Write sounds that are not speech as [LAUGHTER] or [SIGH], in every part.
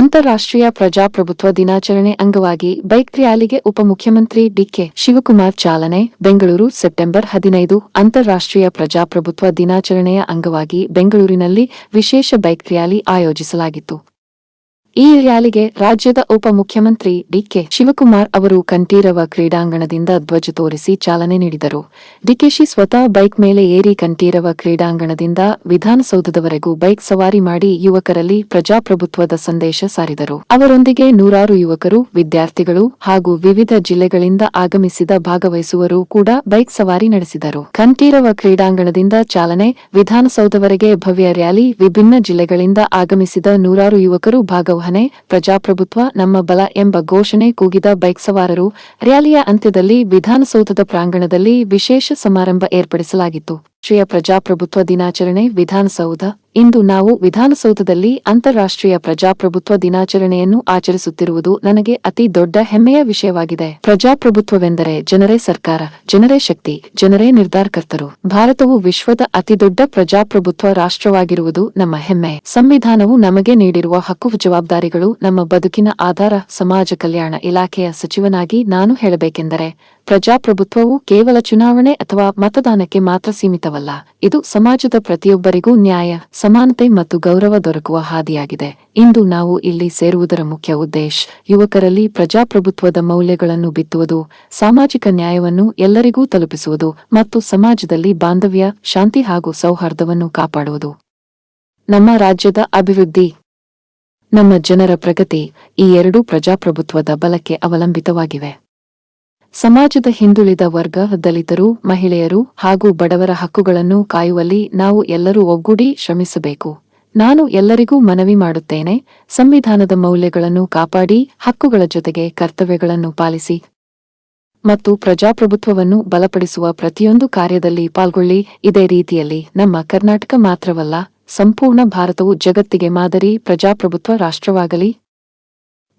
ಅಂತಾರಾಷ್ಟ್ರೀಯ ಪ್ರಜಾಪ್ರಭುತ್ವ ದಿನಾಚರಣೆ ಅಂಗವಾಗಿ ಬೈಕ್ ರ್ಯಾಲಿಗೆ ಉಪಮುಖ್ಯಮಂತ್ರಿ ಡಿಕೆ ಶಿವಕುಮಾರ್ ಚಾಲನೆ, ಬೆಂಗಳೂರು, ಸೆಪ್ಟೆಂಬರ್ ಹದಿನೈದು, ಅಂತಾರಾಷ್ಟ್ರೀಯ ಪ್ರಜಾಪ್ರಭುತ್ವ ದಿನಾಚರಣೆಯ ಅಂಗವಾಗಿ ಬೆಂಗಳೂರಿನಲ್ಲಿ ವಿಶೇಷ ಬೈಕ್ ರ್ಯಾಲಿ ಆಯೋಜಿಸಲಾಗಿತ್ತು. ಈ ರ್ಯಾಲಿಗೆ ರಾಜ್ಯದ ಉಪಮುಖ್ಯಮಂತ್ರಿ ಡಿಕೆ ಶಿವಕುಮಾರ್ ಅವರು ಕಂಠೀರವ ಕ್ರೀಡಾಂಗಣದಿಂದ ಧ್ವಜ ತೋರಿಸಿ ಚಾಲನೆ ನೀಡಿದರು. ಡಿಕೆಶಿ ಸ್ವತಃ ಬೈಕ್ ಮೇಲೆ ಏರಿ ಕಂಠೀರವ ಕ್ರೀಡಾಂಗಣದಿಂದ ವಿಧಾನಸೌಧದವರೆಗೂ ಬೈಕ್ ಸವಾರಿ ಮಾಡಿ ಯುವಕರಲ್ಲಿ ಪ್ರಜಾಪ್ರಭುತ್ವದ ಸಂದೇಶ ಸಾರಿದರು. ಅವರೊಂದಿಗೆ ನೂರಾರು ಯುವಕರು, ವಿದ್ಯಾರ್ಥಿಗಳು ಹಾಗೂ ವಿವಿಧ ಜಿಲ್ಲೆಗಳಿಂದ ಆಗಮಿಸಿದ ಭಾಗವಹಿಸುವರು ಕೂಡ ಬೈಕ್ ಸವಾರಿ ನಡೆಸಿದರು. ಕಂಠೀರವ ಕ್ರೀಡಾಂಗಣದಿಂದ ಚಾಲನೆ, ವಿಧಾನಸೌಧವರೆಗೆ ಭವ್ಯ ರ್ಯಾಲಿ, ವಿಭಿನ್ನ ಜಿಲ್ಲೆಗಳಿಂದ ಆಗಮಿಸಿದ ನೂರಾರು ಯುವಕರು ಭಾಗವಹನೆ ಪ್ರಜಾಪ್ರಭುತ್ವ, ನಮ್ಮ ಬಲ ಎಂಬ ಘೋಷಣೆ ಕೂಗಿದ ಬೈಕ್ ಸವಾರರು, ರ್ಯಾಲಿಯ ಅಂತ್ಯದಲ್ಲಿ ವಿಧಾನಸೌಧದ ಪ್ರಾಂಗಣದಲ್ಲಿ ವಿಶೇಷ ಸಮಾರಂಭ ಏರ್ಪಡಿಸಲಾಗಿತ್ತು. ರಾಷ್ಟ್ರೀಯ ಪ್ರಜಾಪ್ರಭುತ್ವ ದಿನಾಚರಣೆ ವಿಧಾನಸೌಧ. ಇಂದು ನಾವು ವಿಧಾನಸೌಧದಲ್ಲಿ ಅಂತಾರಾಷ್ಟ್ರೀಯ ಪ್ರಜಾಪ್ರಭುತ್ವ ದಿನಾಚರಣೆಯನ್ನು ಆಚರಿಸುತ್ತಿರುವುದು ನನಗೆ ಅತಿ ದೊಡ್ಡ ಹೆಮ್ಮೆಯ ವಿಷಯವಾಗಿದೆ. ಪ್ರಜಾಪ್ರಭುತ್ವವೆಂದರೆ ಜನರೇ ಸರ್ಕಾರ, ಜನರೇ ಶಕ್ತಿ, ಜನರೇ ನಿರ್ಧಾರಕರ್ತರು. ಭಾರತವು ವಿಶ್ವದ ಅತಿದೊಡ್ಡ ಪ್ರಜಾಪ್ರಭುತ್ವ ರಾಷ್ಟ್ರವಾಗಿರುವುದು ನಮ್ಮ ಹೆಮ್ಮೆ. ಸಂವಿಧಾನವು ನಮಗೆ ನೀಡಿರುವ ಹಕ್ಕು ಜವಾಬ್ದಾರಿಗಳು ನಮ್ಮ ಬದುಕಿನ ಆಧಾರ, ಸಮಾಜ ಕಲ್ಯಾಣ ಇಲಾಖೆಯ ಸಚಿವನಾಗಿ ನಾನು ಹೇಳಬೇಕೆಂದರೆ ಪ್ರಜಾಪ್ರಭುತ್ವವು ಕೇವಲ ಚುನಾವಣೆ ಅಥವಾ ಮತದಾನಕ್ಕೆ ಮಾತ್ರ ಸೀಮಿತವಲ್ಲ. ಇದು ಸಮಾಜದ ಪ್ರತಿಯೊಬ್ಬರಿಗೂ ನ್ಯಾಯ, ಸಮಾನತೆ ಮತ್ತು ಗೌರವ ದೊರಕುವ ಹಾದಿಯಾಗಿದೆ. ಇಂದು ನಾವು ಇಲ್ಲಿ ಸೇರುವುದರ ಮುಖ್ಯ ಉದ್ದೇಶ, ಯುವಕರಲ್ಲಿ ಪ್ರಜಾಪ್ರಭುತ್ವದ ಮೌಲ್ಯಗಳನ್ನು ಬಿತ್ತುವುದು, ಸಾಮಾಜಿಕ ನ್ಯಾಯವನ್ನು ಎಲ್ಲರಿಗೂ ತಲುಪಿಸುವುದು ಮತ್ತು ಸಮಾಜದಲ್ಲಿ ಬಾಂಧವ್ಯ, ಶಾಂತಿ ಹಾಗೂ ಸೌಹಾರ್ದವನ್ನು ಕಾಪಾಡುವುದು. ನಮ್ಮ ರಾಜ್ಯದ ಅಭಿವೃದ್ಧಿ. ನಮ್ಮ ಜನರ ಪ್ರಗತಿ ಈ ಎರಡೂ ಪ್ರಜಾಪ್ರಭುತ್ವದ ಬಲಕ್ಕೆ ಅವಲಂಬಿತವಾಗಿವೆ. ಸಮಾಜದ ಹಿಂದುಳಿದ ವರ್ಗ ದಲಿತರು ಮಹಿಳೆಯರು ಹಾಗೂ ಬಡವರ ಹಕ್ಕುಗಳನ್ನು ಕಾಯುವಲ್ಲಿ ನಾವು ಎಲ್ಲರೂ ಒಗ್ಗೂಡಿ ಶ್ರಮಿಸಬೇಕು. ನಾನು ಎಲ್ಲರಿಗೂ ಮನವಿ ಮಾಡುತ್ತೇನೆ, ಸಂವಿಧಾನದ ಮೌಲ್ಯಗಳನ್ನು ಕಾಪಾಡಿ, ಹಕ್ಕುಗಳ ಜೊತೆಗೆ ಕರ್ತವ್ಯಗಳನ್ನು ಪಾಲಿಸಿ ಮತ್ತು ಪ್ರಜಾಪ್ರಭುತ್ವವನ್ನು ಬಲಪಡಿಸುವ ಪ್ರತಿಯೊಂದು ಕಾರ್ಯದಲ್ಲಿ ಪಾಲ್ಗೊಳ್ಳಿ. ಇದೇ ರೀತಿಯಲ್ಲಿ ನಮ್ಮ ಕರ್ನಾಟಕ ಮಾತ್ರವಲ್ಲ, ಸಂಪೂರ್ಣ ಭಾರತವು ಜಗತ್ತಿಗೆ ಮಾದರಿ ಪ್ರಜಾಪ್ರಭುತ್ವ ರಾಷ್ಟ್ರವಾಗಲಿ.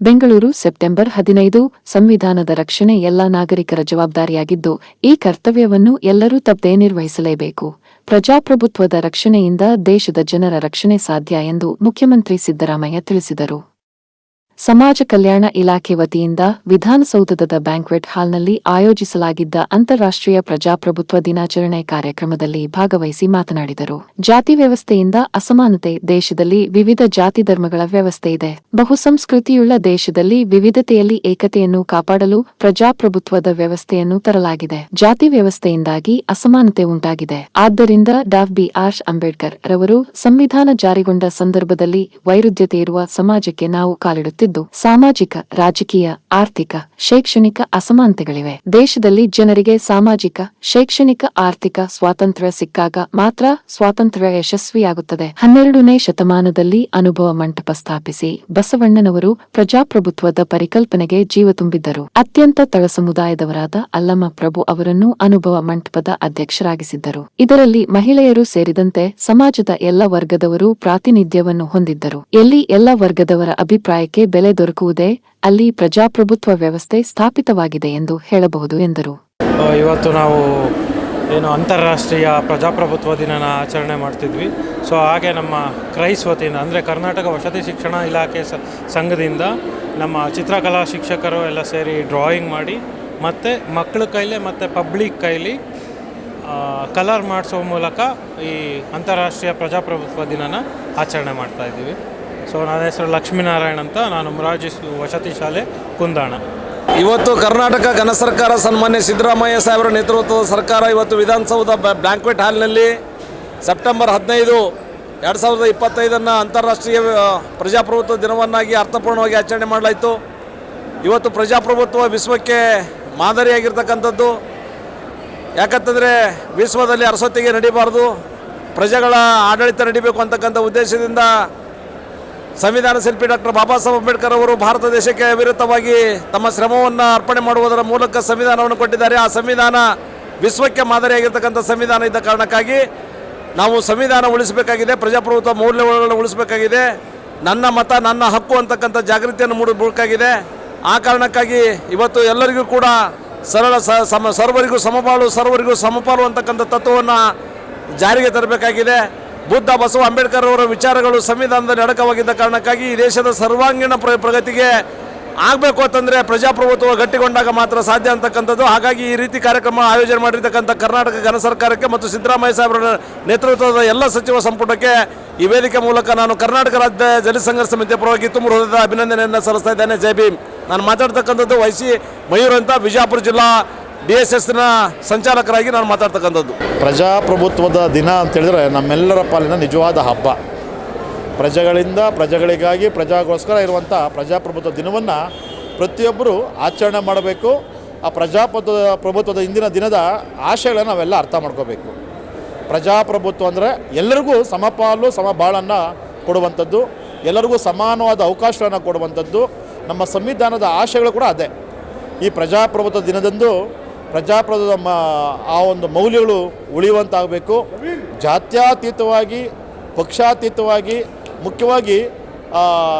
ಬೆಂಗಳೂರು ಸೆಪ್ಟೆಂಬರ್ ಹದಿನೈದು, ಸಂವಿಧಾನದ ರಕ್ಷಣೆ ಎಲ್ಲ ನಾಗರಿಕರ ಜವಾಬ್ದಾರಿಯಾಗಿದ್ದು, ಈ ಕರ್ತವ್ಯವನ್ನು ಎಲ್ಲರೂ ತಪ್ಪದೇ ನಿರ್ವಹಿಸಲೇಬೇಕು. ಪ್ರಜಾಪ್ರಭುತ್ವದ ರಕ್ಷಣೆಯಿಂದ ದೇಶದ ಜನರ ರಕ್ಷಣೆ ಸಾಧ್ಯ ಎಂದು ಮುಖ್ಯಮಂತ್ರಿ ಸಿದ್ದರಾಮಯ್ಯ ತಿಳಿಸಿದರು. ಸಮಾಜ ಕಲ್ಯಾಣ ಇಲಾಖೆ ವತಿಯಿಂದ ವಿಧಾನಸೌಧದ ಬ್ಯಾಂಕ್ವೆಟ್ ಹಾಲ್ನಲ್ಲಿ ಆಯೋಜಿಸಲಾಗಿದ್ದ ಅಂತಾರಾಷ್ಟ್ರೀಯ ಪ್ರಜಾಪ್ರಭುತ್ವ ದಿನಾಚರಣೆ ಕಾರ್ಯಕ್ರಮದಲ್ಲಿ ಭಾಗವಹಿಸಿ ಮಾತನಾಡಿದರು. ಜಾತಿ ವ್ಯವಸ್ಥೆಯಿಂದ ಅಸಮಾನತೆ, ದೇಶದಲ್ಲಿ ವಿವಿಧ ಜಾತಿ ಧರ್ಮಗಳ ವ್ಯವಸ್ಥೆ ಇದೆ. ಬಹುಸಂಸ್ಕೃತಿಯುಳ್ಳ ದೇಶದಲ್ಲಿ ವಿವಿಧತೆಯಲ್ಲಿ ಏಕತೆಯನ್ನು ಕಾಪಾಡಲು ಪ್ರಜಾಪ್ರಭುತ್ವದ ವ್ಯವಸ್ಥೆಯನ್ನು ತರಲಾಗಿದೆ. ಜಾತಿ ವ್ಯವಸ್ಥೆಯಿಂದಾಗಿ ಅಸಮಾನತೆ ಉಂಟಾಗಿದೆ. ಆದ್ದರಿಂದ ಡಾ ಬಿ ಆರ್ ಅಂಬೇಡ್ಕರ್ ರವರು ಸಂವಿಧಾನ ಜಾರಿಗೊಂಡ ಸಂದರ್ಭದಲ್ಲಿ ವೈರುಧ್ಯತೆ ಇರುವ ಸಮಾಜಕ್ಕೆ ನಾವು ಸಾಮಾಜಿಕ, ರಾಜಕೀಯ, ಆರ್ಥಿಕ, ಶೈಕ್ಷಣಿಕ ಅಸಮಾನತೆಗಳಿವೆ. ದೇಶದಲ್ಲಿ ಜನರಿಗೆ ಸಾಮಾಜಿಕ, ಶೈಕ್ಷಣಿಕ, ಆರ್ಥಿಕ ಸ್ವಾತಂತ್ರ್ಯ ಸಿಕ್ಕಾಗ ಮಾತ್ರ ಸ್ವಾತಂತ್ರ್ಯ ಯಶಸ್ವಿಯಾಗುತ್ತದೆ. ಹನ್ನೆರಡನೇ ಶತಮಾನದಲ್ಲಿ ಅನುಭವ ಮಂಟಪ ಸ್ಥಾಪಿಸಿ ಬಸವಣ್ಣನವರು ಪ್ರಜಾಪ್ರಭುತ್ವದ ಪರಿಕಲ್ಪನೆಗೆ ಜೀವ ತುಂಬಿದ್ದರು. ಅತ್ಯಂತ ತಳ ಸಮುದಾಯದವರಾದ ಅಲ್ಲಮ್ಮ ಪ್ರಭು ಅವರನ್ನು ಅನುಭವ ಮಂಟಪದ ಅಧ್ಯಕ್ಷರಾಗಿಸಿದ್ದರು. ಇದರಲ್ಲಿ ಮಹಿಳೆಯರು ಸೇರಿದಂತೆ ಸಮಾಜದ ಎಲ್ಲ ವರ್ಗದವರು ಪ್ರಾತಿನಿಧ್ಯವನ್ನು ಹೊಂದಿದ್ದರು. ಎಲ್ಲಿ ಎಲ್ಲ ವರ್ಗದವರ ಅಭಿಪ್ರಾಯಕ್ಕೆ ಬೆಲೆ ದೊರಕುವುದೇ ಅಲ್ಲಿ ಪ್ರಜಾಪ್ರಭುತ್ವ ವ್ಯವಸ್ಥೆ ಸ್ಥಾಪಿತವಾಗಿದೆ ಎಂದು ಹೇಳಬಹುದು ಎಂದರು. ಇವತ್ತು ನಾವು ಏನು ಅಂತಾರಾಷ್ಟ್ರೀಯ ಪ್ರಜಾಪ್ರಭುತ್ವ ದಿನನ ಆಚರಣೆ ಮಾಡ್ತಿದ್ವಿ. ಸೊ, ಹಾಗೆ ನಮ್ಮ ಕ್ರೈಸ್ ವತಿಯಿಂದ, ಅಂದರೆ ಕರ್ನಾಟಕ ವಸತಿ ಶಿಕ್ಷಣ ಇಲಾಖೆ ಸಂಘದಿಂದ ನಮ್ಮ ಚಿತ್ರಕಲಾ ಶಿಕ್ಷಕರು ಎಲ್ಲ ಸೇರಿ ಡ್ರಾಯಿಂಗ್ ಮಾಡಿ, ಮತ್ತು ಮಕ್ಕಳ ಕೈಲಿ, ಮತ್ತು ಪಬ್ಲಿಕ್ ಕೈಲಿ ಕಲರ್ ಮಾಡಿಸೋ ಮೂಲಕ ಈ ಅಂತಾರಾಷ್ಟ್ರೀಯ ಪ್ರಜಾಪ್ರಭುತ್ವ ದಿನನ ಆಚರಣೆ ಮಾಡ್ತಾ ಇದ್ದೀವಿ. ಸೊ ನನ್ನ ಹೆಸರು ಲಕ್ಷ್ಮೀನಾರಾಯಣ್ ಅಂತ. ನಾನು ಮುರಾರ್ಜಿ ಸ್- ವಸತಿ ಶಾಲೆ ಕುಂದಾಣ. ಇವತ್ತು ಕರ್ನಾಟಕ ಘನ ಸರ್ಕಾರ ಸನ್ಮಾನ್ಯ ಸಿದ್ದರಾಮಯ್ಯ ಸಾಹೇಬರ ನೇತೃತ್ವದ ಸರ್ಕಾರ ಇವತ್ತು ವಿಧಾನಸೌಧ ಬ್ಯಾ- ಬ್ಯಾಂಕ್ವೆಟ್ ಹಾಲ್ನಲ್ಲಿ ಸೆಪ್ಟೆಂಬರ್ ಹದಿನೈದು ಎರಡು ಸಾವಿರದ ಇಪ್ಪತ್ತೈದನ್ನು ಅಂತಾರಾಷ್ಟ್ರೀಯ ಪ್ರಜಾಪ್ರಭುತ್ವ ದಿನವನ್ನಾಗಿ ಅರ್ಥಪೂರ್ಣವಾಗಿ ಆಚರಣೆ ಮಾಡಲಾಯಿತು. ಇವತ್ತು ಪ್ರಜಾಪ್ರಭುತ್ವ ವಿಶ್ವಕ್ಕೆ ಮಾದರಿಯಾಗಿರ್ತಕ್ಕಂಥದ್ದು. ಯಾಕಂತಂದರೆ ವಿಶ್ವದಲ್ಲಿ ಅರಸೊತ್ತಿಗೆ ನಡೀಬಾರ್ದು. ಪ್ರಜೆಗಳ ಆಡಳಿತ ನಡಿಬೇಕು ಅಂತಕ್ಕಂಥ ಉದ್ದೇಶದಿಂದ ಸಂವಿಧಾನ ಶಿಲ್ಪಿ ಡಾಕ್ಟರ್ ಬಾಬಾ ಸಾಹೇಬ್ ಅಂಬೇಡ್ಕರ್ ಅವರು ಭಾರತ ದೇಶಕ್ಕೆ ವಿರುದ್ಧವಾಗಿ ತಮ್ಮ ಶ್ರಮವನ್ನು ಅರ್ಪಣೆ ಮಾಡುವುದರ ಮೂಲಕ ಸಂವಿಧಾನವನ್ನು ಕೊಟ್ಟಿದ್ದಾರೆ. ಆ ಸಂವಿಧಾನ ವಿಶ್ವಕ್ಕೆ ಮಾದರಿಯಾಗಿರ್ತಕ್ಕಂಥ ಸಂವಿಧಾನ ಇದ್ದ ಕಾರಣಕ್ಕಾಗಿ ನಾವು ಸಂವಿಧಾನ ಉಳಿಸಬೇಕಾಗಿದೆ, ಪ್ರಜಾಪ್ರಭುತ್ವ ಮೌಲ್ಯಗಳನ್ನು ಉಳಿಸಬೇಕಾಗಿದೆ, ನನ್ನ ಮತ, ನನ್ನ ಹಕ್ಕು ಅಂತಕ್ಕಂಥ ಜಾಗೃತಿಯನ್ನು ಮೂಡಬೇಕಾಗಿದೆ. ಆ ಕಾರಣಕ್ಕಾಗಿ ಇವತ್ತು ಎಲ್ಲರಿಗೂ ಕೂಡ ಸರಳ ಸಮ, ಸರ್ವರಿಗೂ ಸಮಪಾಲು ಸರ್ವರಿಗೂ ಸಮಪಾಲು ಅಂತಕ್ಕಂಥ ತತ್ವವನ್ನು ಜಾರಿಗೆ ತರಬೇಕಾಗಿದೆ. ಬುದ್ಧ ಬಸವ ಅಂಬೇಡ್ಕರ್ ಅವರ ವಿಚಾರಗಳು ಸಂವಿಧಾನದಲ್ಲಿ ಅಡಕವಾಗಿದ್ದ ಕಾರಣಕ್ಕಾಗಿ ಈ ದೇಶದ ಸರ್ವಾಂಗೀಣ ಪ್ರ ಪ್ರಗತಿಗೆ ಆಗಬೇಕು ಅಂತಂದರೆ ಪ್ರಜಾಪ್ರಭುತ್ವ ಗಟ್ಟಿಗೊಂಡಾಗ ಮಾತ್ರ ಸಾಧ್ಯ ಅಂತಕ್ಕಂಥದ್ದು. ಹಾಗಾಗಿ ಈ ರೀತಿ ಕಾರ್ಯಕ್ರಮ ಆಯೋಜನೆ ಮಾಡಿರ್ತಕ್ಕಂಥ ಕರ್ನಾಟಕ ಘನ ಸರ್ಕಾರಕ್ಕೆ ಮತ್ತು ಸಿದ್ದರಾಮಯ್ಯ ಸಾಹೇಬರ ನೇತೃತ್ವದ ಎಲ್ಲ ಸಚಿವ ಸಂಪುಟಕ್ಕೆ ಈ ವೇದಿಕೆ ಮೂಲಕ ನಾನು ಕರ್ನಾಟಕ ರಾಜ್ಯ ಜಲ ಸಂಘರ್ಷ ಸಮಿತಿಯ ಪರವಾಗಿ ತುಂಬ ಹೃದಯದ ಅಭಿನಂದನೆಯನ್ನು ಸಲ್ಲಿಸ್ತಾ ಇದ್ದೇನೆ. ಜೈ ಭೀಮ್. ನಾನು ಮಾತಾಡ್ತಕ್ಕಂಥದ್ದು ವೈಸಿ ಮಯೂರ್ ಅಂತ. ಬಿಜಾಪುರ ಜಿಲ್ಲಾ ಡಿ ಎಸ್ ಎಸ್ನ ಸಂಚಾಲಕರಾಗಿ ನಾನು ಮಾತಾಡ್ತಕ್ಕಂಥದ್ದು. ಪ್ರಜಾಪ್ರಭುತ್ವದ ದಿನ ಅಂತೇಳಿದ್ರೆ ನಮ್ಮೆಲ್ಲರ ಪಾಲಿನ ನಿಜವಾದ ಹಬ್ಬ. ಪ್ರಜೆಗಳಿಂದ ಪ್ರಜೆಗಳಿಗಾಗಿ ಪ್ರಜಾಗೋಸ್ಕರ ಇರುವಂಥ ಪ್ರಜಾಪ್ರಭುತ್ವ ದಿನವನ್ನು ಪ್ರತಿಯೊಬ್ಬರು ಆಚರಣೆ ಮಾಡಬೇಕು. ಆ ಪ್ರಜಾಪ್ರಭುತ್ವ, ಪ್ರಭುತ್ವದ ಇಂದಿನ ದಿನದ ಆಶಯಗಳನ್ನು ನಾವೆಲ್ಲ ಅರ್ಥ ಮಾಡ್ಕೋಬೇಕು. ಪ್ರಜಾಪ್ರಭುತ್ವ ಅಂದರೆ ಎಲ್ಲರಿಗೂ ಸಮಪಾಲು ಸಮಬಾಳನ್ನು ಕೊಡುವಂಥದ್ದು. ಎಲ್ಲರಿಗೂ ಸಮಾನವಾದ ಅವಕಾಶಗಳನ್ನು ಕೊಡುವಂಥದ್ದು. ನಮ್ಮ ಸಂವಿಧಾನದ ಆಶಯಗಳು ಕೂಡ ಅದೇ. ಈ ಪ್ರಜಾಪ್ರಭುತ್ವ ದಿನದಂದು ಪ್ರಜಾಪ್ರಭುತ್ವದ ಮ, ಆ ಒಂದು ಮೌಲ್ಯಗಳು ಉಳಿಯುವಂತಾಗಬೇಕು. ಜಾತ್ಯಾತೀತವಾಗಿ, ಪಕ್ಷಾತೀತವಾಗಿ, ಮುಖ್ಯವಾಗಿ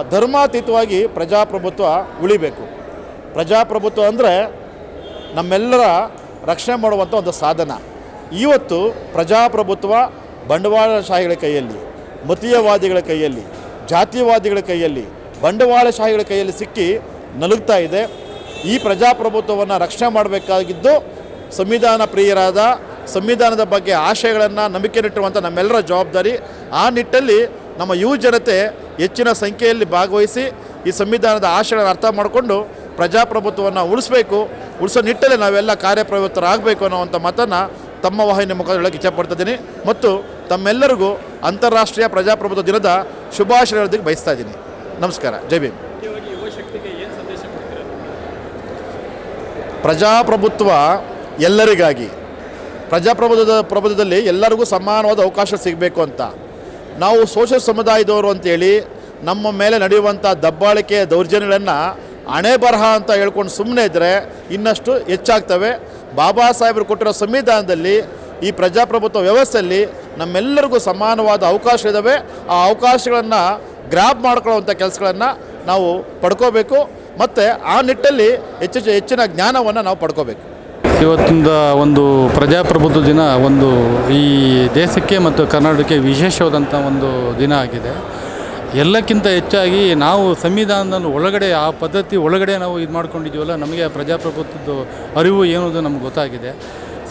ಧರ್ಮಾತೀತವಾಗಿ ಪ್ರಜಾಪ್ರಭುತ್ವ ಉಳಿಬೇಕು. ಪ್ರಜಾಪ್ರಭುತ್ವ ಅಂದರೆ ನಮ್ಮೆಲ್ಲರ ರಕ್ಷಣೆ ಮಾಡುವಂಥ ಒಂದು ಸಾಧನ. ಇವತ್ತು ಪ್ರಜಾಪ್ರಭುತ್ವ ಬಂಡವಾಳಶಾಹಿಗಳ ಕೈಯಲ್ಲಿ, ಮತೀಯವಾದಿಗಳ ಕೈಯಲ್ಲಿ ಜಾತಿವಾದಿಗಳ ಕೈಯಲ್ಲಿ, ಬಂಡವಾಳಶಾಹಿಗಳ ಕೈಯಲ್ಲಿ ಸಿಕ್ಕಿ ನಲುಗ್ತಾ ಇದೆ. ಈ ಪ್ರಜಾಪ್ರಭುತ್ವವನ್ನು ರಕ್ಷಣೆ ಮಾಡಬೇಕಾಗಿದ್ದು ಸಂವಿಧಾನ ಪ್ರಿಯರಾದ, ಸಂವಿಧಾನದ ಬಗ್ಗೆ ಆಶಯಗಳನ್ನು ನಂಬಿಕೆ ನಂಬಿಕೆನಿಟ್ಟುವಂಥ ನಮ್ಮೆಲ್ಲರ ಜವಾಬ್ದಾರಿ. ಆ ನಿಟ್ಟಲ್ಲಿ ನಮ್ಮ ಯುವ ಜನತೆ ಹೆಚ್ಚಿನ ಸಂಖ್ಯೆಯಲ್ಲಿ ಭಾಗವಹಿಸಿ ಈ ಸಂವಿಧಾನದ ಆಶಯಗಳನ್ನು ಅರ್ಥ ಮಾಡಿಕೊಂಡು ಪ್ರಜಾಪ್ರಭುತ್ವವನ್ನು ಉಳಿಸಬೇಕು, ಉಳಿಸೋ ನಿಟ್ಟಲ್ಲಿ ನಾವೆಲ್ಲ ಕಾರ್ಯಪ್ರವೃತ್ತರಾಗಬೇಕು ಅನ್ನೋವಂಥ ಮಾತನ್ನು ತಮ್ಮ ವಾಹಿನಿ ಮುಖ ಹೇಳೋಕ್ಕೆ ಇಚ್ಛಪಡ್ತಿದ್ದೀನಿ. ಮತ್ತು ತಮ್ಮೆಲ್ಲರಿಗೂ ಅಂತಾರಾಷ್ಟ್ರೀಯ ಪ್ರಜಾಪ್ರಭುತ್ವ ದಿನದ ಶುಭಾಶಯ ಹೇಳೋದಕ್ಕೆ ಬಯಸ್ತಾ ಇದ್ದೀನಿ. ನಮಸ್ಕಾರ. ಜೈ ಭೀಮ್. ಪ್ರಜಾಪ್ರಭುತ್ವ ಎಲ್ಲರಿಗಾಗಿ. ಪ್ರಜಾಪ್ರಭುತ್ವದ, ಪ್ರಭುತ್ವದಲ್ಲಿ ಎಲ್ಲರಿಗೂ ಸಮಾನವಾದ ಅವಕಾಶ ಸಿಗಬೇಕು ಅಂತ. ನಾವು ಸೋಷಲ್ ಸಮುದಾಯದವರು ಅಂತೇಳಿ ನಮ್ಮ ಮೇಲೆ ನಡೆಯುವಂಥ ದಬ್ಬಾಳಿಕೆ ದೌರ್ಜನ್ಯಗಳನ್ನು ಹಣೆ ಬರಹ ಅಂತ ಹೇಳ್ಕೊಂಡು ಸುಮ್ಮನೆ ಇದ್ದರೆ ಇನ್ನಷ್ಟು ಹೆಚ್ಚಾಗ್ತವೆ. ಬಾಬಾ ಸಾಹೇಬರು ಕೊಟ್ಟಿರೋ ಸಂವಿಧಾನದಲ್ಲಿ, ಈ ಪ್ರಜಾಪ್ರಭುತ್ವ ವ್ಯವಸ್ಥೆಯಲ್ಲಿ ನಮ್ಮೆಲ್ಲರಿಗೂ ಸಮಾನವಾದ ಅವಕಾಶ ಇದ್ದಾವೆ ಆ ಅವಕಾಶಗಳನ್ನು ಗ್ರ್ಯಾಬ್ ಮಾಡ್ಕೊಳ್ಳುವಂಥ ಕೆಲಸಗಳನ್ನು ನಾವು ಪಡ್ಕೋಬೇಕು. ಮತ್ತು ಆ ನಿಟ್ಟಲ್ಲಿ ಹೆಚ್ಚು ಹೆಚ್ಚಿನ ಜ್ಞಾನವನ್ನು ನಾವು ಪಡ್ಕೋಬೇಕು. ಇವತ್ತಿಂದ ಒಂದು ಪ್ರಜಾಪ್ರಭುತ್ವ ದಿನ ಒಂದು ಈ ದೇಶಕ್ಕೆ ಮತ್ತು ಕರ್ನಾಟಕಕ್ಕೆ ವಿಶೇಷವಾದಂಥ ಒಂದು ದಿನ ಆಗಿದೆ. ಎಲ್ಲಕ್ಕಿಂತ ಹೆಚ್ಚಾಗಿ ನಾವು ಸಂವಿಧಾನದ ಒಳಗಡೆ, ಆ ಪದ್ಧತಿ ಒಳಗಡೆ ನಾವು ಇದು ಮಾಡ್ಕೊಂಡಿದ್ದೀವಲ್ಲ, ನಮಗೆ ಪ್ರಜಾಪ್ರಭುತ್ವದ ಅರಿವು ಏನೋದು ನಮ್ಗೆ ಗೊತ್ತಾಗಿದೆ.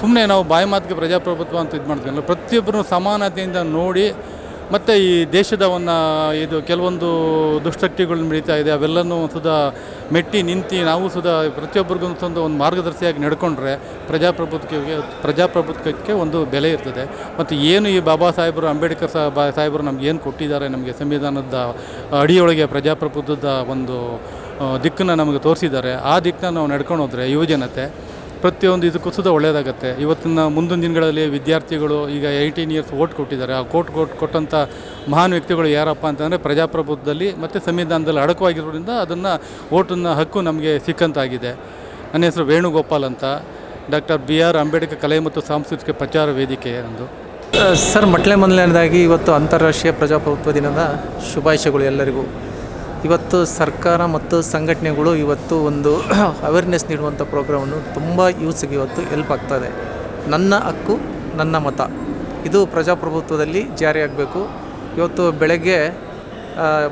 ಸುಮ್ಮನೆ ನಾವು ಬಾಯಿ ಮಾತಿಗೆ ಪ್ರಜಾಪ್ರಭುತ್ವ ಅಂತ ಇದು ಮಾಡ್ತೀವಲ್ಲ ಪ್ರತಿಯೊಬ್ಬರೂ ಸಮಾನತೆಯಿಂದ ನೋಡಿ ಮತ್ತು ಈ ದೇಶದ ಒಂದು, ಇದು ಕೆಲವೊಂದು ದುಷ್ಟಕ್ತಿಗಳು ನಡೀತಾ ಇದೆ. ಅವೆಲ್ಲನೂ ಸುದಾ ಮೆಟ್ಟಿ ನಿಂತು ನಾವು ಸುದಾ ಪ್ರತಿಯೊಬ್ಬರಿಗೂ ಒಂದು ಒಂದು ಮಾರ್ಗದರ್ಶಿಯಾಗಿ ನಡ್ಕೊಂಡ್ರೆ ಪ್ರಜಾಪ್ರಭುತ್ವಕ್ಕೆ ಪ್ರಜಾಪ್ರಭುತ್ವಕ್ಕೆ ಒಂದು ಬೆಲೆ ಇರ್ತದೆ. ಮತ್ತು ಏನು ಈ ಬಾಬಾ ಸಾಹೇಬರು, ಅಂಬೇಡ್ಕರ್ ಸಾಹೇಬ ಸಾಹೇಬರು ನಮ್ಗೆ ಏನು ಕೊಟ್ಟಿದ್ದಾರೆ, ನಮಗೆ ಸಂವಿಧಾನದ ಅಡಿಯೊಳಗೆ ಪ್ರಜಾಪ್ರಭುತ್ವದ ಒಂದು ದಿಕ್ಕನ್ನು ನಮಗೆ ತೋರಿಸಿದ್ದಾರೆ. ಆ ದಿಕ್ಕನ್ನ ನಾವು ನಡ್ಕೊಂಡು ಹೋದರೆ ಯುವಜನತೆ ಪ್ರತಿಯೊಂದು ಇದಕ್ಕೂ ಸುದ ಒಳ್ಳೆಯದಾಗುತ್ತೆ. ಇವತ್ತಿನ ಮುಂದಿನ ದಿನಗಳಲ್ಲಿ ವಿದ್ಯಾರ್ಥಿಗಳು ಈಗ ಏಯ್ಟೀನ್ ಇಯರ್ಸ್ ಓಟ್ ಕೊಟ್ಟಿದ್ದಾರೆ. ಆ ಕೋಟ್ ಕೋಟ್ ಕೊಟ್ಟಂಥ ಮಹಾನ್ ವ್ಯಕ್ತಿಗಳು ಯಾರಪ್ಪ ಅಂತಂದರೆ ಪ್ರಜಾಪ್ರಭುತ್ವದಲ್ಲಿ ಮತ್ತು ಸಂವಿಧಾನದಲ್ಲಿ ಅಡಕವಾಗಿರೋದ್ರಿಂದ ಅದನ್ನು ಓಟನ್ನ ಹಕ್ಕು ನಮಗೆ ಸಿಕ್ಕಂತಾಗಿದೆ. ನನ್ನ ಹೆಸರು ವೇಣುಗೋಪಾಲ್ ಅಂತ. ಡಾಕ್ಟರ್ ಬಿ ಆರ್ ಅಂಬೇಡ್ಕರ್ ಕಲೆ ಮತ್ತು ಸಾಂಸ್ಕೃತಿಕ ಪ್ರಚಾರ ವೇದಿಕೆ ನಂದು. ಸರ್ ಮೊಟ್ಟಲೆ ಮೊದಲನೇದಾಗಿ ಇವತ್ತು ಅಂತಾರಾಷ್ಟ್ರೀಯ ಪ್ರಜಾಪ್ರಭುತ್ವ ದಿನದ ಶುಭಾಶಯಗಳು ಎಲ್ಲರಿಗೂ. ಇವತ್ತು ಸರ್ಕಾರ ಮತ್ತು ಸಂಘಟನೆಗಳು ಇವತ್ತು ಒಂದು [CLEARS THROAT] ಅವೇರ್ನೆಸ್ ನೀಡುವಂಥ ಪ್ರೋಗ್ರಾಮನ್ನು ತುಂಬ ಯೂಸ್ಗೆ ಇವತ್ತು ಹೆಲ್ಪ್ ಆಗ್ತದೆ ನನ್ನ ಹಕ್ಕು, ನನ್ನ ಮತ. ಇದು ಪ್ರಜಾಪ್ರಭುತ್ವದಲ್ಲಿ ಜಾರಿಯಾಗಬೇಕು ಇವತ್ತು ಬೆಳಗ್ಗೆ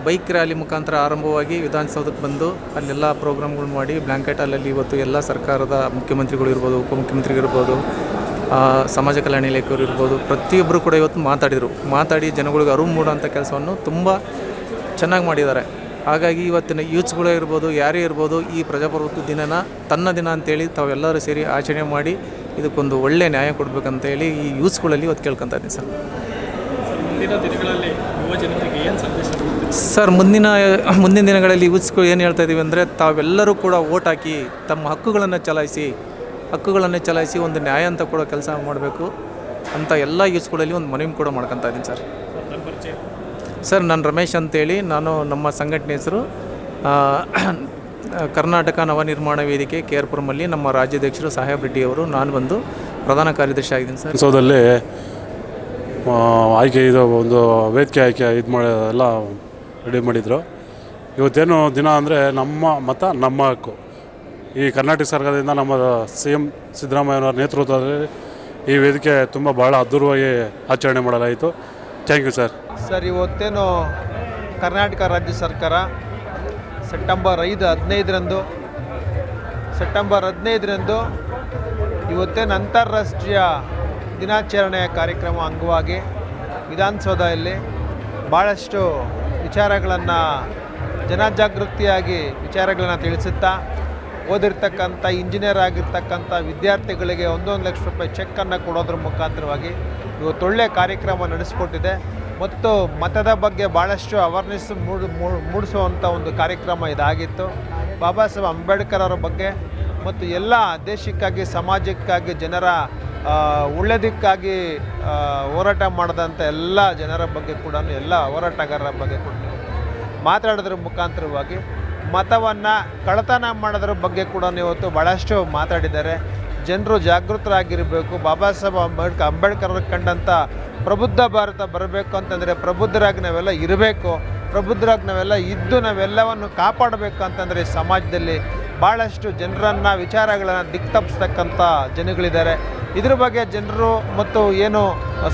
ಬೈಕ್ ರ್ಯಾಲಿ ಮುಖಾಂತರ ಆರಂಭವಾಗಿ ವಿಧಾನಸೌಧಕ್ಕೆ ಬಂದು ಅಲ್ಲೆಲ್ಲ ಪ್ರೋಗ್ರಾಮ್ಗಳು ಮಾಡಿ ಬ್ಲ್ಯಾಂಕೆಟ್ ಅಲ್ಲಲ್ಲಿ ಇವತ್ತು ಎಲ್ಲ ಸರ್ಕಾರದ ಮುಖ್ಯಮಂತ್ರಿಗಳು ಇರ್ಬೋದು ಉಪಮುಖ್ಯಮಂತ್ರಿಗಳಿರ್ಬೋದು ಸಮಾಜ ಕಲ್ಯಾಣ ಇಲಾಖೆಯವರು ಇರ್ಬೋದು, ಪ್ರತಿಯೊಬ್ಬರು ಕೂಡ ಇವತ್ತು ಮಾತಾಡಿದರು. ಮಾತಾಡಿ ಜನಗಳಿಗೆ ಅರಿವು ಮೂಡುವಂಥ ಕೆಲಸವನ್ನು ತುಂಬ ಚೆನ್ನಾಗಿ ಮಾಡಿದ್ದಾರೆ. ಹಾಗಾಗಿ ಇವತ್ತಿನ ಯೂತ್ಸ್ಗಳೇ ಇರ್ಬೋದು ಯಾರೇ ಇರ್ಬೋದು ಈ ಪ್ರಜಾಪ್ರಭುತ್ವ ದಿನನ ತನ್ನ ದಿನ ಅಂತೇಳಿ ತಾವೆಲ್ಲರೂ ಸೇರಿ ಆಚರಣೆ ಮಾಡಿ ಇದಕ್ಕೊಂದು ಒಳ್ಳೆ ನ್ಯಾಯ ಕೊಡಬೇಕಂತೇಳಿ ಈ ಯೂತ್ಸ್ಗಳಲ್ಲಿ ಇವತ್ತು ಕೇಳ್ಕೊತಾ ಇದ್ದೀನಿ ಸರ್. ಸರ್ ಮುಂದಿನ ಮುಂದಿನ ದಿನಗಳಲ್ಲಿ ಯೂತ್ಸ್ಗಳು ಏನು ಹೇಳ್ತಾ ಇದ್ದೀವಿ ಅಂದರೆ ತಾವೆಲ್ಲರೂ ಕೂಡ ಓಟ್ ಹಾಕಿ ತಮ್ಮ ಹಕ್ಕುಗಳನ್ನು ಚಲಾಯಿಸಿ ಹಕ್ಕುಗಳನ್ನು ಚಲಾಯಿಸಿ ಒಂದು ನ್ಯಾಯ ಅಂತ ಕೂಡ ಕೆಲಸ ಮಾಡಬೇಕು ಅಂತ ಎಲ್ಲ ಯೂತ್ಸ್ಗಳಲ್ಲಿ ಒಂದು ಮನವಿ ಕೂಡ ಮಾಡ್ಕೊತಾ ಇದ್ದೀನಿ ಸರ್. ಸರ್, ನಾನು ರಮೇಶ್ ಅಂತೇಳಿ, ನಾನು ನಮ್ಮ ಸಂಘಟನೆ ಹೆಸರು [CLEARS THROAT] ಕರ್ನಾಟಕ ನವನಿರ್ಮಾಣ ವೇದಿಕೆ ಕೆ ಪುರಮಲ್ಲಿ ನಮ್ಮ ರಾಜ್ಯಾಧ್ಯಕ್ಷರು ಸಾಹೇಬ್ ರೆಡ್ಡಿ ಅವರು, ನಾನು ಬಂದು ಪ್ರಧಾನ ಕಾರ್ಯದರ್ಶಿ ಆಗಿದ್ದೀನಿ ಸರ್. ಸೋದಲ್ಲಿ ಆಯ್ಕೆ ಇದು ಒಂದು ವೇದಿಕೆ ಆಯ್ಕೆ ಇದು ಮಾಡಿ, ಎಲ್ಲ ರೆಡಿ ಮಾಡಿದರು. ಇವತ್ತೇನು ದಿನ ಅಂದರೆ ನಮ್ಮ ಮತ ನಮ್ಮ ಹಕ್ಕು. ಈ ಕರ್ನಾಟಕ ಸರ್ಕಾರದಿಂದ ನಮ್ಮ ಸಿ ಎಂ ಸಿದ್ದರಾಮಯ್ಯನವರ ನೇತೃತ್ವದಲ್ಲಿ ಈ ವೇದಿಕೆ ತುಂಬ ಭಾಳ ಅದ್ಧೂರವಾಗಿ ಆಚರಣೆ ಮಾಡಲಾಯಿತು. ಥ್ಯಾಂಕ್ ಯು ಸರ್ ಸರ್, ಇವತ್ತೇನು ಕರ್ನಾಟಕ ರಾಜ್ಯ ಸರ್ಕಾರ ಸೆಪ್ಟೆಂಬರ್ ಐದು, ಹದಿನೈದರಂದು, ಸೆಪ್ಟೆಂಬರ್ ಹದಿನೈದರಂದು ಇವತ್ತೇನು ಅಂತಾರಾಷ್ಟ್ರೀಯ ದಿನಾಚರಣೆಯ ಕಾರ್ಯಕ್ರಮ ಅಂಗವಾಗಿ ವಿಧಾನಸೌಧದಲ್ಲಿ ಭಾಳಷ್ಟು ವಿಚಾರಗಳನ್ನು ಜನಜಾಗೃತಿಯಾಗಿ ವಿಚಾರಗಳನ್ನು ತಿಳಿಸುತ್ತಾ ಓದಿರ್ತಕ್ಕಂಥ, ಇಂಜಿನಿಯರ್ ಆಗಿರ್ತಕ್ಕಂಥ ವಿದ್ಯಾರ್ಥಿಗಳಿಗೆ ಒಂದೊಂದು ಲಕ್ಷ ರೂಪಾಯಿ ಚೆಕ್ಕನ್ನು ಕೊಡೋದ್ರ ಮುಖಾಂತರವಾಗಿ ಇವತ್ತು ಒಳ್ಳೆ ಕಾರ್ಯಕ್ರಮ ನಡೆಸಿಕೊಟ್ಟಿದೆ. ಮತ್ತು ಮತದ ಬಗ್ಗೆ ಭಾಳಷ್ಟು ಅವೇರ್ನೆಸ್ ಮೂಡ್, ಮೂಡ್- ಮೂಡಿಸುವಂಥ ಒಂದು ಕಾರ್ಯಕ್ರಮ ಇದಾಗಿತ್ತು. ಬಾಬಾ ಸಾಹೇಬ್ ಅಂಬೇಡ್ಕರ್ ಅವರ ಬಗ್ಗೆ ಮತ್ತು ಎಲ್ಲ ದೇಶಕ್ಕಾಗಿ, ಸಮಾಜಕ್ಕಾಗಿ, ಜನರ ಒಳ್ಳೆದಕ್ಕಾಗಿ ಹೋರಾಟ ಮಾಡಿದಂಥ ಎಲ್ಲ ಜನರ ಬಗ್ಗೆ ಕೂಡ ಎಲ್ಲ ಹೋರಾಟಗಾರರ ಬಗ್ಗೆ ಕೂಡ ಮಾತಾಡೋದ್ರ ಮುಖಾಂತರವಾಗಿ ಮತವನ್ನು ಕಳತನ ಮಾಡೋದ್ರ ಬಗ್ಗೆ ಕೂಡ ಇವತ್ತು ಭಾಳಷ್ಟು ಮಾತಾಡಿದ್ದಾರೆ. ಜನರು ಜಾಗೃತರಾಗಿರಬೇಕು, ಬಾಬಾ ಸಾಹೇಬ್ ಅಂಬೇಡ್ಕರ್ ಅಂಬೇಡ್ಕರ್ ಕಂಡಂಥ ಪ್ರಬುದ್ಧ ಭಾರತ ಬರಬೇಕು ಅಂತಂದರೆ ಪ್ರಬುದ್ಧರಾಗಿ ನಾವೆಲ್ಲ ಇರಬೇಕು. ಪ್ರಬುದ್ಧರಾಗಿ ನಾವೆಲ್ಲ ಇದ್ದು ನಾವೆಲ್ಲವನ್ನು ಕಾಪಾಡಬೇಕು ಅಂತಂದರೆ ಸಮಾಜದಲ್ಲಿ ಭಾಳಷ್ಟು ಜನರನ್ನು, ವಿಚಾರಗಳನ್ನು ದಿಕ್ತಪ್ಪಿಸ್ತಕ್ಕಂಥ ಜನಗಳಿದ್ದಾರೆ. ಇದ್ರ ಬಗ್ಗೆ ಜನರು ಮತ್ತು ಏನು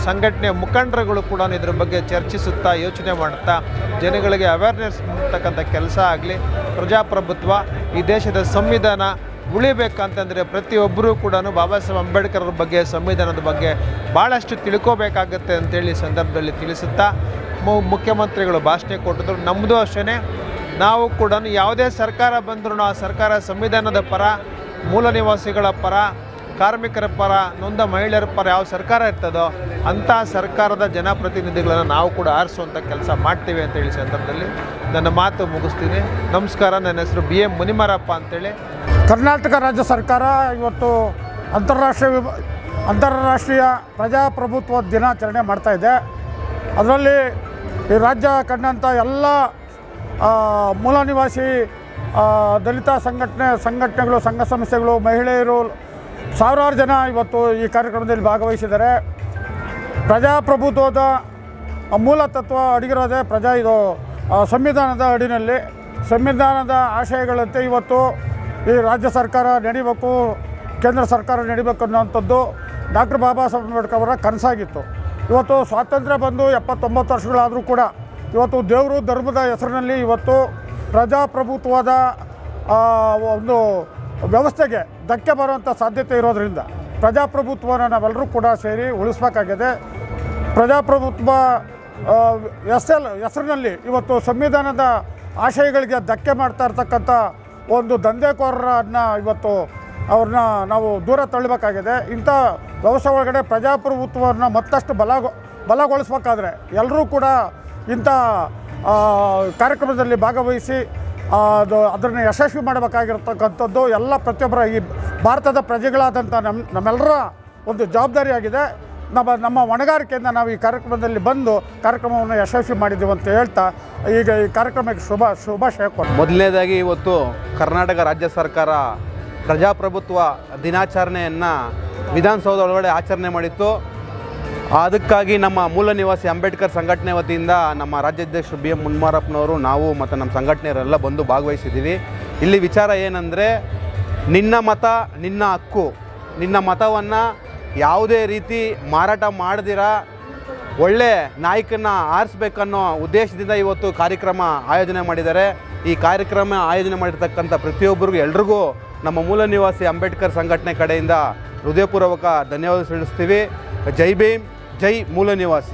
ಸಂಘಟನೆ ಮುಖಂಡರುಗಳು ಕೂಡ ಇದ್ರ ಬಗ್ಗೆ ಚರ್ಚಿಸುತ್ತಾ, ಯೋಚನೆ ಮಾಡುತ್ತಾ ಜನಗಳಿಗೆ ಅವೇರ್ನೆಸ್ ಮೂಡ್ತಕ್ಕಂಥ ಕೆಲಸ ಆಗಲಿ. ಪ್ರಜಾಪ್ರಭುತ್ವ, ಈ ದೇಶದ ಸಂವಿಧಾನ ಉಳಿಬೇಕಂತಂದರೆ ಪ್ರತಿಯೊಬ್ಬರೂ ಕೂಡ ಬಾಬಾ ಸಾಹೇಬ್ ಅಂಬೇಡ್ಕರ್ ಬಗ್ಗೆ, ಸಂವಿಧಾನದ ಬಗ್ಗೆ ಭಾಳಷ್ಟು ತಿಳ್ಕೋಬೇಕಾಗತ್ತೆ ಅಂತೇಳಿ ಸಂದರ್ಭದಲ್ಲಿ ತಿಳಿಸುತ್ತಾ ಮುಖ್ಯಮಂತ್ರಿಗಳು ಭಾಷಣ ಕೊಟ್ಟಿದ್ರು. ನಮ್ಮದು ಅಷ್ಟೇ ನಾವು ಕೂಡ ಯಾವುದೇ ಸರ್ಕಾರ ಬಂದರೂ ಆ ಸರ್ಕಾರ ಸಂವಿಧಾನದ ಪರ, ಮೂಲ ನಿವಾಸಿಗಳ ಪರ ಕಾರ್ಮಿಕರ ಪರ, ನೊಂದ ಮಹಿಳೆಯರ ಪರ ಯಾವ ಸರ್ಕಾರ ಇರ್ತದೋ ಅಂಥ ಸರ್ಕಾರದ ಜನಪ್ರತಿನಿಧಿಗಳನ್ನು ನಾವು ಕೂಡ ಆರಿಸುವಂಥ ಕೆಲಸ ಮಾಡ್ತೀವಿ ಅಂತ ಹೇಳಿ ಸಂದರ್ಭದಲ್ಲಿ ನನ್ನ ಮಾತು ಮುಗಿಸ್ತೀನಿ. ನಮಸ್ಕಾರ. ನನ್ನ ಹೆಸರು ಬಿ ಎಂ ಮುನಿಮರಪ್ಪ ಅಂತೇಳಿ. ಕರ್ನಾಟಕ ರಾಜ್ಯ ಸರ್ಕಾರ ಇವತ್ತು ಅಂತಾರಾಷ್ಟ್ರೀಯ ವಿಭ- ಅಂತಾರಾಷ್ಟ್ರೀಯ ಪ್ರಜಾಪ್ರಭುತ್ವ ದಿನಾಚರಣೆ ಮಾಡ್ತಾ ಇದೆ. ಅದರಲ್ಲಿ ಈ ರಾಜ್ಯ ಕಂಡಂಥ ಎಲ್ಲ ಮೂಲ ನಿವಾಸಿ ದಲಿತ ಸಂಘಟನೆ, ಸಂಘಟನೆಗಳು, ಸಂಘ ಸಂಸ್ಥೆಗಳು ಮಹಿಳೆಯರು ಸಾವಿರಾರು ಜನ ಇವತ್ತು ಈ ಕಾರ್ಯಕ್ರಮದಲ್ಲಿ ಭಾಗವಹಿಸಿದ್ದಾರೆ. ಪ್ರಜಾಪ್ರಭುತ್ವದ ಮೂಲ ತತ್ವ ಅಡಗಿರೋದೇ ಪ್ರಜಾ ಇದು ಸಂವಿಧಾನದ ಅಡಿನಲ್ಲಿ. ಸಂವಿಧಾನದ ಆಶಯಗಳಂತೆ ಇವತ್ತು ಈ ರಾಜ್ಯ ಸರ್ಕಾರ ನಡಿಬೇಕು, ಕೇಂದ್ರ ಸರ್ಕಾರ ನಡಿಬೇಕು ಅನ್ನೋವಂಥದ್ದು ಡಾಕ್ಟರ್ ಬಾಬಾ ಸಾಹೇಬ್ ಅಂಬೇಡ್ಕರ್ ಅವರ ಕನಸಾಗಿತ್ತು. ಇವತ್ತು ಸ್ವಾತಂತ್ರ್ಯ ಬಂದು ಎಪ್ಪತ್ತೊಂಬತ್ತು ವರ್ಷಗಳಾದರೂ ಕೂಡ ಇವತ್ತು ದೇವರು ಧರ್ಮದ ಹೆಸರಿನಲ್ಲಿ ಇವತ್ತು ಪ್ರಜಾಪ್ರಭುತ್ವದ ಒಂದು ವ್ಯವಸ್ಥೆಗೆ ಧಕ್ಕೆ ಬರುವಂಥ ಸಾಧ್ಯತೆ ಇರೋದರಿಂದ ಪ್ರಜಾಪ್ರಭುತ್ವನ ನಾವೆಲ್ಲರೂ ಕೂಡ ಸೇರಿ ಉಳಿಸ್ಬೇಕಾಗಿದೆ. ಪ್ರಜಾಪ್ರಭುತ್ವ ಎಸ್ ಎಲ್ ಹೆಸರಿನಲ್ಲಿ ಇವತ್ತು ಸಂವಿಧಾನದ ಆಶಯಗಳಿಗೆ ಧಕ್ಕೆ ಮಾಡ್ತಾ ಇರ್ತಕ್ಕಂಥ ಒಂದು ದಂಧೆಕೋರರನ್ನ ಇವತ್ತು ಅವ್ರನ್ನ ನಾವು ದೂರ ತಳ್ಳಬೇಕಾಗಿದೆ ಇಂಥ ವ್ಯವಸ್ಥೆ ಒಳಗಡೆ ಪ್ರಜಾಪ್ರಭುತ್ವವನ್ನು ಮತ್ತಷ್ಟು ಬಲ ಬಲಗೊಳಿಸ್ಬೇಕಾದ್ರೆ ಎಲ್ಲರೂ ಕೂಡ ಇಂಥ ಕಾರ್ಯಕ್ರಮದಲ್ಲಿ ಭಾಗವಹಿಸಿ ಅದು ಅದನ್ನು ಯಶಸ್ವಿ ಮಾಡಬೇಕಾಗಿರ್ತಕ್ಕಂಥದ್ದು ಎಲ್ಲ ಪ್ರತಿಯೊಬ್ಬರ ಈ ಭಾರತದ ಪ್ರಜೆಗಳಾದಂಥ ನಮ್ಮ ನಮ್ಮೆಲ್ಲರ ಒಂದು ಜವಾಬ್ದಾರಿಯಾಗಿದೆ. ನಮ್ಮ ನಮ್ಮ ಹೊಣೆಗಾರಿಕೆಯಿಂದ ನಾವು ಈ ಕಾರ್ಯಕ್ರಮದಲ್ಲಿ ಬಂದು ಕಾರ್ಯಕ್ರಮವನ್ನು ಯಶಸ್ವಿ ಮಾಡಿದ್ದೀವಿ ಅಂತ ಹೇಳ್ತಾ ಈಗ ಈ ಕಾರ್ಯಕ್ರಮಕ್ಕೆ ಶುಭ ಶುಭಾಶಯ ಕೊಡ್ತೀವಿ ಮೊದಲನೇದಾಗಿ ಇವತ್ತು ಕರ್ನಾಟಕ ರಾಜ್ಯ ಸರ್ಕಾರ ಪ್ರಜಾಪ್ರಭುತ್ವ ದಿನಾಚರಣೆಯನ್ನು ವಿಧಾನಸೌಧ ಒಳಗಡೆ ಆಚರಣೆ ಮಾಡಿತ್ತು. ಅದಕ್ಕಾಗಿ ನಮ್ಮ ಮೂಲ ನಿವಾಸಿ ಅಂಬೇಡ್ಕರ್ ಸಂಘಟನೆ ವತಿಯಿಂದ ನಮ್ಮ ರಾಜ್ಯಾಧ್ಯಕ್ಷರು ಬಿ ಎಂ ಮುನ್ಮಾರಪ್ಪನವರು, ನಾವು ಮತ್ತು ನಮ್ಮ ಸಂಘಟನೆಯರೆಲ್ಲ ಬಂದು ಭಾಗವಹಿಸಿದ್ದೀವಿ. ಇಲ್ಲಿ ವಿಚಾರ ಏನಂದರೆ, ನಿನ್ನ ಮತ, ನಿನ್ನ ಹಕ್ಕು, ನಿನ್ನ ಮತವನ್ನು ಯಾವುದೇ ರೀತಿ ಮಾರಾಟ ಮಾಡದಿರ, ಒಳ್ಳೆ ನಾಯಕನ ಆರಿಸ್ಬೇಕನ್ನೋ ಉದ್ದೇಶದಿಂದ ಇವತ್ತು ಕಾರ್ಯಕ್ರಮ ಆಯೋಜನೆ ಮಾಡಿದ್ದಾರೆ. ಈ ಕಾರ್ಯಕ್ರಮ ಆಯೋಜನೆ ಮಾಡಿರ್ತಕ್ಕಂಥ ಪ್ರತಿಯೊಬ್ಬರಿಗೂ ಎಲ್ರಿಗೂ ನಮ್ಮ ಮೂಲ ನಿವಾಸಿ ಅಂಬೇಡ್ಕರ್ ಸಂಘಟನೆ ಕಡೆಯಿಂದ ಹೃದಯಪೂರ್ವಕ ಧನ್ಯವಾದ ತಿಳಿಸ್ತೀವಿ ಜೈ ಭೀಮ್. ಜೈ ಮೂಲ ನಿವಾಸಿ